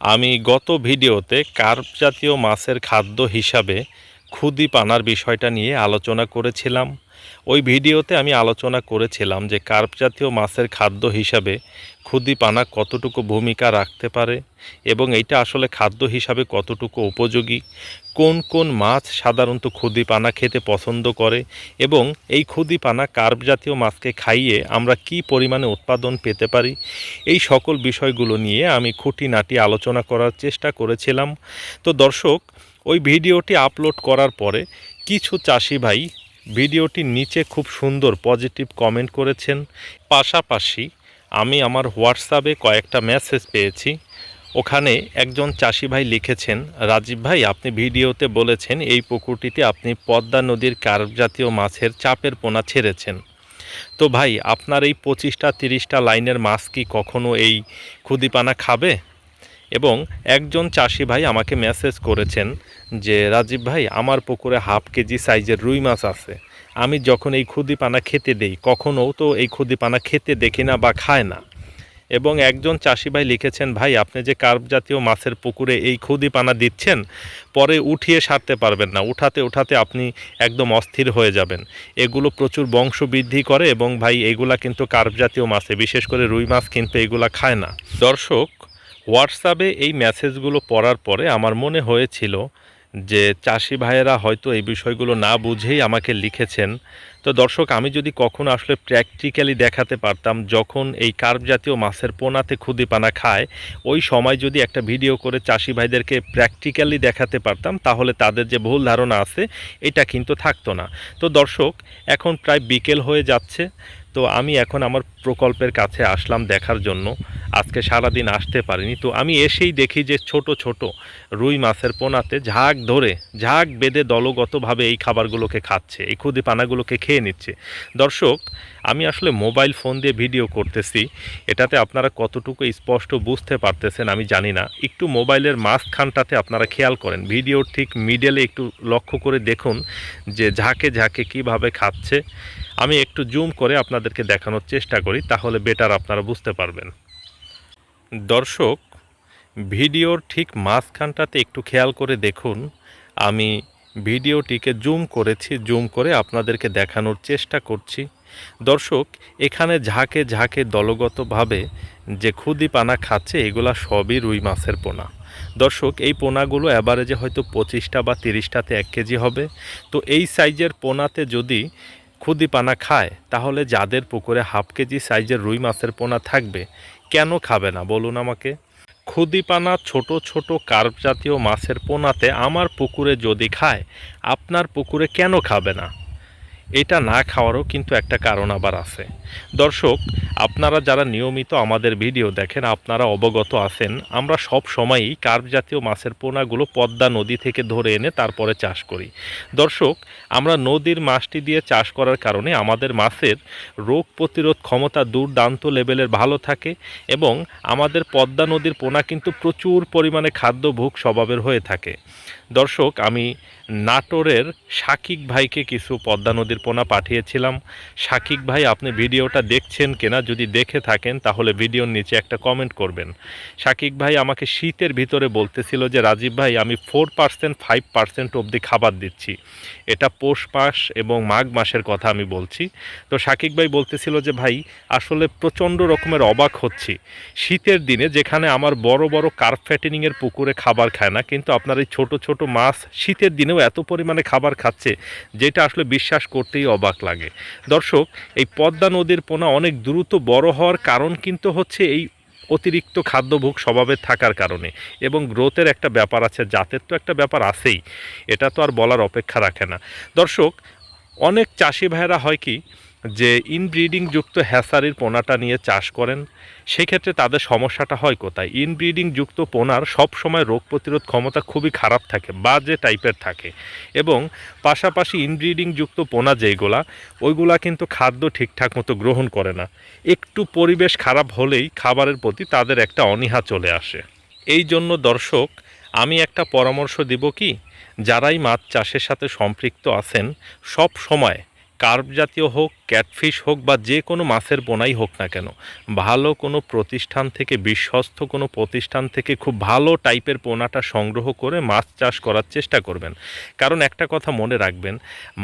আমি গত ভিডিওতে কার্প জাতীয় মাছের খাদ্য হিসাবে খুদি পানার বিষয়টা নিয়ে আলোচনা করেছিলাম। ওই ভিডিওতে আমি আলোচনা করেছিলাম যে কার্প জাতীয় মাছের খাদ্য হিসাবে খুদি পানা কতটুকু ভূমিকা রাখতে পারে এবং এইটা আসলে খাদ্য হিসাবে কতটুকু উপযোগী, কোন কোন মাছ সাধারণত খুদি পানা খেতে পছন্দ করে এবং এই খুদি পানা কার্প জাতীয় মাছকে খাইয়ে আমরা কি পরিমাণে উৎপাদন পেতে পারি, এই সকল বিষয়গুলো নিয়ে আমি খুঁটিনাটি আলোচনা করার চেষ্টা করেছিলাম। তো দর্শক, ওই ভিডিওটি আপলোড করার পরে কিছু চাষি ভাই ভিডিওটির নিচে খুব সুন্দর পজিটিভ কমেন্ট করেছেন। পাশাপাশি আমি আমার হোয়াটসঅ্যাপে কয়েকটা মেসেজ পেয়েছি। ওখানে একজন চাষি ভাই লিখেছেন, রাজীব ভাই, আপনি ভিডিওতে বলেছেন এই পুকুরটিতে আপনি পদ্মা নদীর কার্প জাতীয় মাছের চাপের পোনা ছেড়েছেন। তো ভাই, আপনার এই পঁচিশটা, তিরিশটা লাইনের মাছ কি কখনো এই খুদিপানা খাবে? এবং একজন চাষি ভাই আমাকে মেসেজ করেছেন যে, রাজীব ভাই, আমার পুকুরে হাফ কেজি সাইজের রুই মাছ আছে। আমি যখন এই খুদিপানা খেতে দেই কখনও তো এই খুদিপানা খেতে দেখি না বা খায় না। এবং একজন চাষি ভাই লিখেছেন, ভাই, আপনি যে কার্প জাতীয় মাছের পুকুরে এই খুদি পানা দিচ্ছেন, পরে উঠিয়ে সারতে পারবেন না। উঠাতে উঠাতে আপনি একদম অস্থির হয়ে যাবেন। এগুলো প্রচুর বংশ বৃদ্ধি করে এবং ভাই, এগুলা কিন্তু কার্প জাতীয় মাছে, বিশেষ করে রুই মাছ কিন্তু এগুলা খায় না। দর্শক হোয়াটসঅ্যাপে এই মেসেজগুলো পড়ার পরে আমার মনে হয়েছিল যে চাষি ভাইয়েরা হয়তো এই বিষয়গুলো না বুঝেই আমাকে লিখেছেন। তো দর্শক, আমি যদি কখনো আসলে প্র্যাকটিক্যালি দেখাতে পারতাম, যখন এই কার্প জাতীয় মাছের পোনাতে খুদিপানা খায়, ওই সময় যদি একটা ভিডিও করে চাষি ভাইদেরকে প্র্যাকটিক্যালি দেখাতে পারতাম, তাহলে তাদের যে ভুল ধারণা আছে, এটা কিন্তু থাকতো না। তো দর্শক, এখন প্রায় বিকেল হয়ে যাচ্ছে তো আমি এখন আমার প্রকল্পের কাছে আসলাম দেখার জন্য। আজকে সারাদিন আসতে পারিনি। তো আমি এসেই দেখি যে ছোট ছোট রুই মাছের পোনাতে ঝাঁক ধরে, ঝাঁক বেঁধে দলগতভাবে এই খাবারগুলোকে খাচ্ছে, এই খুদি পানাগুলোকে খেয়ে নিচ্ছে। দর্শক, আমি আসলে মোবাইল ফোন দিয়ে ভিডিও করতেছি। এটাতে আপনারা কতটুকু স্পষ্ট বুঝতে পারতেছেন আমি জানি না। একটু মোবাইলের মাঝখানটাতে আপনারা খেয়াল করেন। ভিডিওর ঠিক মিডেলে একটু লক্ষ্য করে দেখুন যে ঝাঁকে ঝাঁকে কীভাবে খাচ্ছে। আমি একটু জুম করে আপনাদেরকে দেখানোর চেষ্টা করি, তাহলে বেটার আপনারা বুঝতে পারবেন। দর্শক, ভিডিওর ঠিক মাঝখানটাতে একটু খেয়াল করে দেখুন, আমি ভিডিওটিকে জুম করেছি, জুম করে আপনাদেরকে দেখানোর চেষ্টা করছি। দর্শক, এখানে ঝাঁকে ঝাঁকে দলগতভাবে যে খুদি পানা খাচ্ছে, এগুলা সবই রুই মাছের পোনা। দর্শক, এই পোনাগুলো অ্যাভারেজে হয়তো পঁচিশটা বা তিরিশটাতে এক কেজি হবে। তো এই সাইজের পোনাতে যদি খুদি পানা খায়, তাহলে যাদের পুকুরে হাফ কেজি সাইজের রুই মাছের পোনা থাকবে, কেন খাবে না? বলুন আমাকে। খুদিপানা ছোট ছোট কার্প জাতীয় মাছের পোনাতে আমার পুকুরে যদি খায়, আপনার পুকুরে কেন খাবে না? এটা না খাওয়ারও কিন্তু একটা কারণ আবার আছে। দর্শক, আপনারা যারা নিয়মিত আমাদের ভিডিও দেখেন, আপনারা অবগত আছেন, আমরা সব সময়ই কার্প জাতীয় মাছের পোনাগুলো পদ্মা নদী থেকে ধরে এনে তারপরে চাষ করি। দর্শক, আমরা নদীর মাছটি দিয়ে চাষ করার কারণে আমাদের মাছের রোগ প্রতিরোধ ক্ষমতা দুর্দান্ত লেভেলের ভালো থাকে এবং আমাদের পদ্মা নদীর পোনা কিন্তু প্রচুর পরিমাণে খাদ্যভোগ স্বভাবের হয়ে থাকে। দর্শক, আমি নাটোরের শাকিক ভাইকে কিছু পদ্মা নদীর পোনা পাঠিয়েছিলাম। শাকিক ভাই, আপনি ভিডিওটা দেখছেন কিনা যদি দেখে থাকেন, তাহলে ভিডিওর নিচে একটা কমেন্ট করবেন। শাকিক ভাই আমাকে শীতের ভিতরে বলতেছিল যে, রাজীব ভাই, আমি ফোর পার্সেন্ট ফাইভ পার্সেন্ট অবধি খাবার দিচ্ছি। এটা পৌষ মাস এবং মাঘ মাসের কথা আমি বলছি। তো শাকিক ভাই বলতেছিল যে, ভাই, আসলে প্রচণ্ড রকমের অবাক হচ্ছি। শীতের দিনে যেখানে আমার বড় বড় কার্প ফ্যাটেনিংয়ের পুকুরে খাবার খায় না, কিন্তু আপনার এই ছোটো ছোট মাছ শীতের দিনেও এত পরিমাণে খাবার খাচ্ছে, যেটা আসলে বিশ্বাস করতেই অবাক লাগে। দর্শক, এই পদ্মা নদীর পোনা অনেক দ্রুত বড় হওয়ার কারণ কিন্তু হচ্ছে এই অতিরিক্ত খাদ্যভোগ স্বভাবের থাকার কারণে এবং গ্রোথের একটা ব্যাপার আছে, জাতের তো একটা ব্যাপার আছেই, এটা তো আর বলার অপেক্ষা রাখে না। দর্শক, অনেক চাষি ভাইয়েরা হয় কি যে ইনব্রিডিং যুক্ত হ্যাসারির পোনাটা নিয়ে চাষ করেন, সেক্ষেত্রে তাদের সমস্যাটা হয় কোথায়? ইনব্রিডিং যুক্ত পোনার সবসময় রোগ প্রতিরোধ ক্ষমতা খুবই খারাপ থাকে, বাজে টাইপের থাকে এবং পাশাপাশি ইনব্রিডিং যুক্ত পোনা যেইগুলা, ওইগুলা কিন্তু খাদ্য ঠিকঠাক মতো গ্রহণ করে না। একটু পরিবেশ খারাপ হলেই খাবারের প্রতি তাদের একটা অনীহা চলে আসে। এই জন্য দর্শক, আমি একটা পরামর্শ দিব কি? যারাই মাছ চাষের সাথে সম্পৃক্ত আছেন সব সময় কার্প জাতীয় হোক ক্যাটফিশ হোক বা যে কোনো মাছের পোনাই হোক না কেন, ভালো কোনো প্রতিষ্ঠান থেকে, বিশ্বস্ত কোনো প্রতিষ্ঠান থেকে খুব ভালো টাইপের পোনাটা সংগ্রহ করে মাছ চাষ করার চেষ্টা করবেন। কারণ একটা কথা মনে রাখবেন,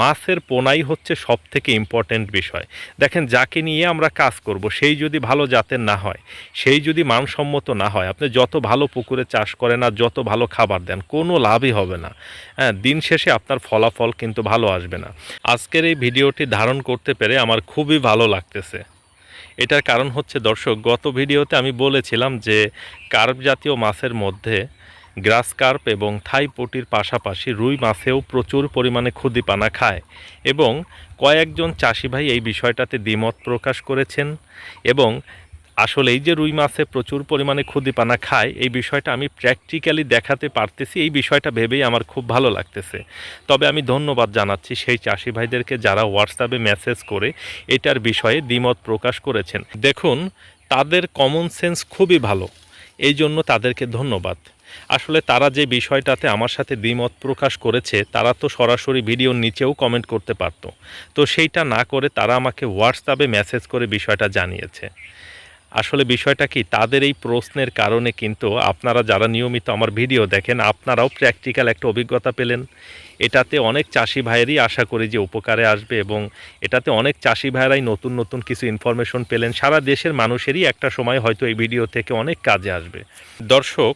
মাছের পোনাই হচ্ছে সব থেকে ইম্পর্ট্যান্ট বিষয়। দেখেন, যাকে নিয়ে আমরা কাজ করব, সেই যদি ভালো জাতের না হয়, সেই যদি মানসম্মত না হয়, আপনি যত ভালো পুকুরে চাষ করেন আর যত ভালো খাবার দেন, কোনো লাভই হবে না। হ্যাঁ দিন শেষে আপনার ফলাফল কিন্তু ভালো আসবে না। আজকের এই ভিডিওটি ধারণ করতে পেরে আমার খুবই ভালো লাগতেছে। এটার কারণ হচ্ছে, দর্শক, গত ভিডিওতে আমি বলেছিলাম যে, কার্প জাতীয় মাছের মধ্যে গ্রাস কার্প এবং থাই পটির পাশাপাশি রুই মাছেও প্রচুর পরিমাণে ক্ষুদিপানা খায় এবং কয়েকজন চাষি ভাই এই বিষয়টাতে দ্বিমত প্রকাশ করেছেন এবং আসলে এই যে রুই মাছে প্রচুর পরিমাণে ক্ষুদিপানা খায়, এই বিষয়টা আমি প্র্যাকটিক্যালি দেখাতে পারতেছি, এই বিষয়টা ভেবেই আমার খুব ভালো লাগতেছে। তবে আমি ধন্যবাদ জানাচ্ছি সেই চাষি ভাইদেরকে যারা হোয়াটসঅ্যাপে মেসেজ করে এটার বিষয়ে দ্বিমত প্রকাশ করেছেন। দেখুন, তাদের কমন সেন্স খুবই ভালো, এই জন্য তাদেরকে ধন্যবাদ। আসলে তারা যে বিষয়টাতে আমার সাথে দ্বিমত প্রকাশ করেছে, তারা তো সরাসরি ভিডিওর নিচেও কমেন্ট করতে পারতো। তো সেইটা না করে তারা আমাকে হোয়াটসঅ্যাপে মেসেজ করে বিষয়টা জানিয়েছে। আসলে বিষয়টা কি? তাদের এই প্রশ্নের কারণে কিন্তু আপনারা যারা নিয়মিত আমার ভিডিও দেখেন, আপনারাও প্র্যাকটিক্যাল একটা অভিজ্ঞতা পেলেন। এটাতে অনেক চাষি ভাইয়েরই আশা করি যে উপকারে আসবে এবং এটাতে অনেক চাষি ভাইয়েরাই নতুন নতুন কিছু ইনফরমেশন পেলেন। সারা দেশের মানুষেরই একটা সময় হয়তো এই ভিডিও থেকে অনেক কাজে আসবে। দর্শক,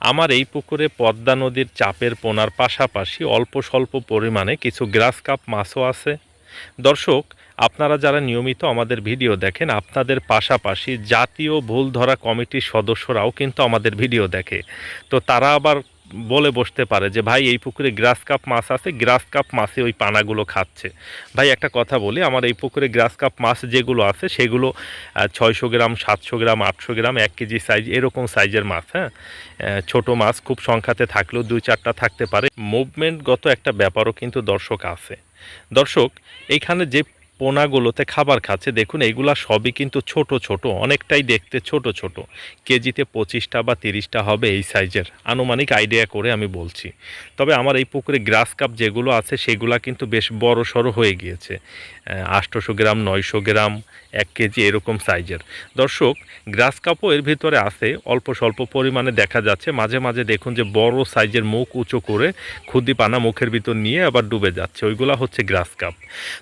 আমার এই পুকুরে পদ্মা নদীর চাপের পোনার পাশাপাশি অল্প স্বল্প পরিমাণে কিছু গ্রাস কাপ মাছও আছে। দর্শক আপনারা যারা নিয়মিত আমাদের ভিডিও দেখেন, আপনাদের পাশাপাশি জাতীয় ভুল ধরা কমিটির সদস্যরাও কিন্তু আমাদের ভিডিও দেখে। তো তারা আবার বলে বসতে পারে যে, ভাই, এই পুকুরে গ্রাস কাপ মাছ আছে, গ্রাস কাপ মাছে ওই পানাগুলো খাচ্ছে। ভাই, একটা কথা বলি, আমার এই পুকুরে গ্রাস কাপ মাছ যেগুলো আছে, সেগুলো ছয়শো গ্রাম, সাতশো গ্রাম, আটশো গ্রাম, এক কেজি সাইজ, এরকম সাইজের মাছ হ্যাঁ? ছোট মাছ, খুব সংখ্যাতে থাকলেও দুই চারটা থাকতে পারে। মুভমেন্টগত একটা ব্যাপারও কিন্তু দর্শক আছে। দর্শক, এইখানে যে পোনাগুলোতে খাবার খাচ্ছে। দেখুন এইগুলা সবই কিন্তু ছোট ছোট, অনেকটাই দেখতে ছোট ছোট। কেজিতে পঁচিশটা বা তিরিশটা হবে এই সাইজের। আনুমানিক আইডিয়া করে আমি বলছি। তবে আমার এই পুকুরে গ্রাস কাপ যেগুলো আছে, সেগুলা কিন্তু বেশ বড় সড়ো হয়ে গিয়েছে। আটশোশো গ্রাম, নয়শো গ্রাম, এক কেজি এরকম সাইজের। দর্শক, গ্রাস কাপও এর ভিতরে আছে, অল্প স্বল্প পরিমাণে দেখা যাচ্ছে। মাঝে মাঝে দেখুন যে বড় সাইজের মুখ উঁচু করে খুদি পানা মুখের ভিতর নিয়ে আবার ডুবে যাচ্ছে। ওইগুলা হচ্ছে গ্রাস কাপ।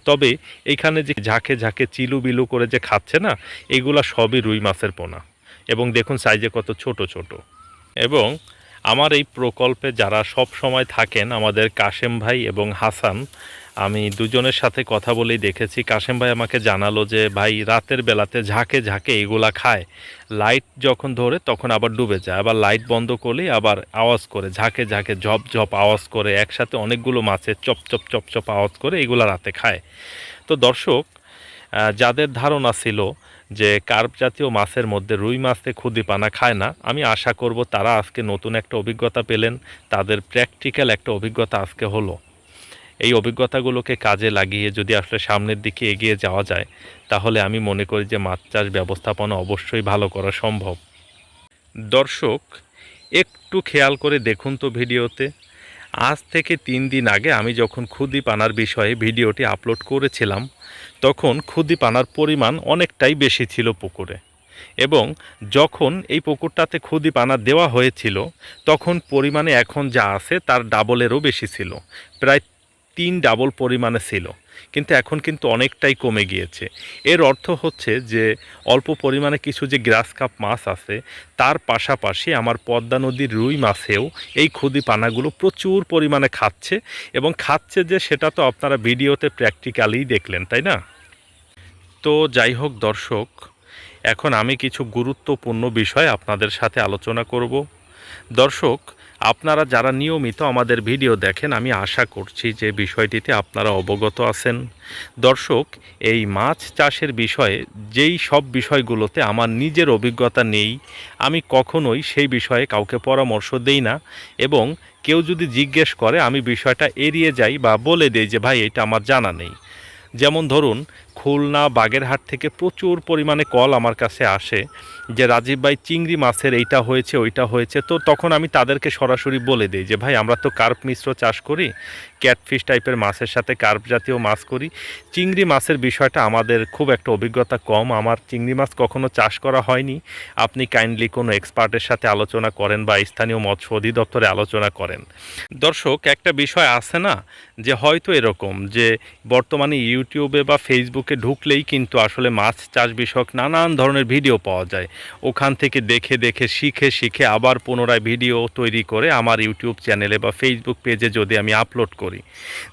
তবে এইখানে যে ঝাঁকে ঝাঁকে চিলু বিলু করে যে খাচ্ছে না, এগুলা সবই রুই মাছের পোনা। এবং দেখুন সাইজে কত ছোট ছোট। এবং আমার এই প্রকল্পে যারা সব সময় থাকেন, আমাদের কাশেম ভাই এবং হাসান, আমি দুজনের সাথে কথা বলেই দেখেছি। কাশেম ভাই আমাকে জানালো যে, ভাই, রাতের বেলাতে ঝাঁকে ঝাঁকে এগুলা খায়। লাইট যখন ধরে তখন আবার ডুবে যায়। আবার লাইট বন্ধ করলেই আবার আওয়াজ করে, ঝাঁকে ঝাঁকে ঝপ ঝপ আওয়াজ করে, একসাথে অনেকগুলো মাছের চপ চপ চপ চপ আওয়াজ করে এগুলা রাতে খায়। তো দর্শক যাদের ধারণা ছিল যে কার্প জাতীয় মাছের মধ্যে রুই মাছে ক্ষুদিপানা খায় না, আমি আশা করব তারা আজকে নতুন একটা অভিজ্ঞতা পেলেন, তাদের প্র্যাকটিক্যাল একটা অভিজ্ঞতা আজকে হলো। এই অভিজ্ঞতাগুলোকে কাজে লাগিয়ে যদি আসলে সামনের দিকে এগিয়ে যাওয়া যায়, তাহলে আমি মনে করি যে মাছ চাষ ব্যবস্থাপনা অবশ্যই ভালো করা সম্ভব। দর্শক, একটু খেয়াল করে দেখুন তো ভিডিওতে আজ থেকে তিন দিন আগে আমি যখন খুদি পানার বিষয়ে ভিডিওটি আপলোড করেছিলাম, তখন খুদি পানার পরিমাণ অনেকটাই বেশি ছিল পুকুরে। এবং যখন এই পুকুরটাতে খুদি পানা দেওয়া হয়েছিল, তখন পরিমাণে এখন যা আছে তার ডাবলেরও বেশি ছিল, প্রায় তিন ডাবল পরিমাণে ছিল। কিন্তু এখন কিন্তু অনেকটাই কমে গিয়েছে। এর অর্থ হচ্ছে যে, অল্প পরিমাণে কিছু যে গ্রাস কাপ মাছ আছে, তার পাশাপাশি আমার পদ্মা নদীর রুই মাছেও এই খুদি পানাগুলো প্রচুর পরিমাণে খাচ্ছে এবং খাচ্ছে যে, সেটা তো আপনারা ভিডিওতে প্র্যাকটিক্যালি দেখলেন, তাই না? তো যাই হোক দর্শক, এখন আমি কিছু গুরুত্বপূর্ণ বিষয় আপনাদের সাথে আলোচনা করব। দর্শক আপনারা যারা নিয়মিত আমাদের ভিডিও দেখেন, আমি আশা করছি যে বিষয়টিতে আপনারা অবগত আছেন। দর্শক, এই মাছ চাষের বিষয়ে, যেই সব বিষয়গুলোতে আমার নিজের অভিজ্ঞতা নেই, আমি কখনোই সেই বিষয়ে কাউকে পরামর্শ দেই না এবং কেউ যদি জিজ্ঞেস করে, আমি বিষয়টা এড়িয়ে যাই বা বলে দেই যে, ভাই, এটা আমার জানা নেই। যেমন ধরুন খুলনা বাগেরহাট থেকে প্রচুর পরিমাণে কল আমার কাছে আসে যে, রাজীব ভাই, চিংড়ি মাছের এইটা হয়েছে, ওইটা হয়েছে। তো তখন আমি তাদেরকে সরাসরি বলে দিই যে, ভাই, আমরা তো কার্প মিশ্র চাষ করি, ক্যাটফিশ টাইপের মাছের সাথে কার্প জাতীয় মাছ করি। চিংড়ি মাছের বিষয়টা আমাদের খুব একটা অভিজ্ঞতা কম। আমার চিংড়ি মাছ কখনো চাষ করা হয়নি। আপনি কাইন্ডলি কোনো এক্সপার্টের সাথে আলোচনা করেন বা স্থানীয় মৎস্য অধিদপ্তরে আলোচনা করেন। দর্শক, একটা বিষয় আছে না, যে হয়তো এরকম যে, বর্তমানে ইউটিউবে বা ফেসবুকে ঢুকলেই কিন্তু আসলে মাছ চাষ বিষয়ক নানান ধরনের ভিডিও পাওয়া যায়। ওখান থেকে দেখে দেখে শিখে শিখে আবার পুনরায় ভিডিও তৈরি করে আমার ইউটিউব চ্যানেলে বা ফেসবুক পেজে যদি আমি আপলোড করি।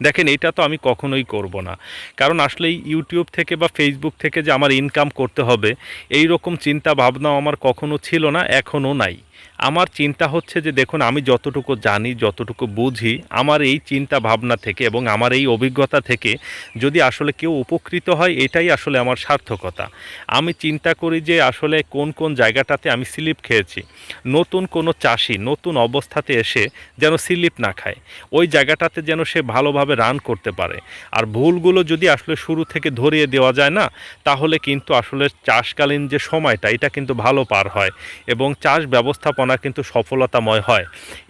দেখেন, এটা তো আমি কখনোই করব না। কারণ আসলে ইউটিউব থেকে বা ফেসবুক থেকে যে আমার ইনকাম করতে হবে এই রকম চিন্তা ভাবনাও আমার কখনো ছিল না, এখনও নাই। আমার চিন্তা হচ্ছে যে দেখুন, আমি যতটুকু জানি, যতটুকু বুঝি, আমার এই চিন্তা ভাবনা থেকে এবং আমার এই অভিজ্ঞতা থেকে যদি আসলে কেউ উপকৃত হয়, এটাই আসলে আমার সার্থকতা। আমি চিন্তা করি যে আসলে কোন কোন জায়গাটাতে আমি স্লিপ খেয়েছি। নতুন কোনো চাষি, নতুন অবস্থাতে এসে যেন স্লিপ না খায়। ওই জায়গাটাতে যেন সে ভালোভাবে রান করতে পারে। আর ভুলগুলো যদি আসলে শুরু থেকে ধরিয়ে দেওয়া যায় না, তাহলে কিন্তু আসলে চাষকালীন যে সময়টা, এটা কিন্তু ভালো পার হয় এবং চাষ ব্যবস্থাপনা কিন্তু সফলতাময় হয়।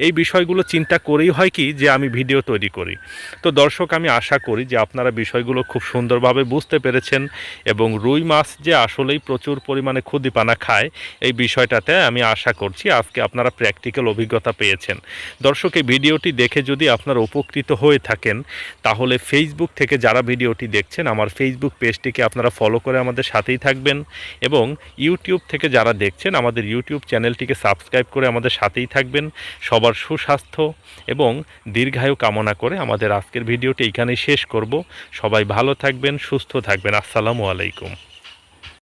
এই বিষয়গুলো চিন্তা করেই হয় কি যে আমি ভিডিও তৈরি করি। তো দর্শক, আমি আশা করি যে আপনারা বিষয়গুলো খুব সুন্দরভাবে বুঝতে পেরেছেন এবং রুই মাছ যে আসলেই প্রচুর পরিমাণে ক্ষুদিপানা খায়, এই বিষয়টাতে আমি আশা করছি আজকে আপনারা প্র্যাকটিক্যাল অভিজ্ঞতা পেয়েছেন। দর্শক, এই ভিডিওটি দেখে যদি আপনারা উপকৃত হয়ে থাকেন, তাহলে ফেসবুক থেকে যারা ভিডিওটি দেখছেন, আমার ফেসবুক পেজটিকে আপনারা ফলো করে আমাদের সাথেই থাকবেন এবং ইউটিউব থেকে যারা দেখছেন, আমাদের ইউটিউব চ্যানেলটিকে সাবস্ক্রাইব করে আমাদের সাথেই থাকবেন, সবার সুস্বাস্থ্য এবং দীর্ঘায়ু কামনা করে আমাদের আজকের ভিডিওটি এখানেই শেষ করব। সবাই ভালো থাকবেন, সুস্থ থাকবেন। আসসালামু আলাইকুম।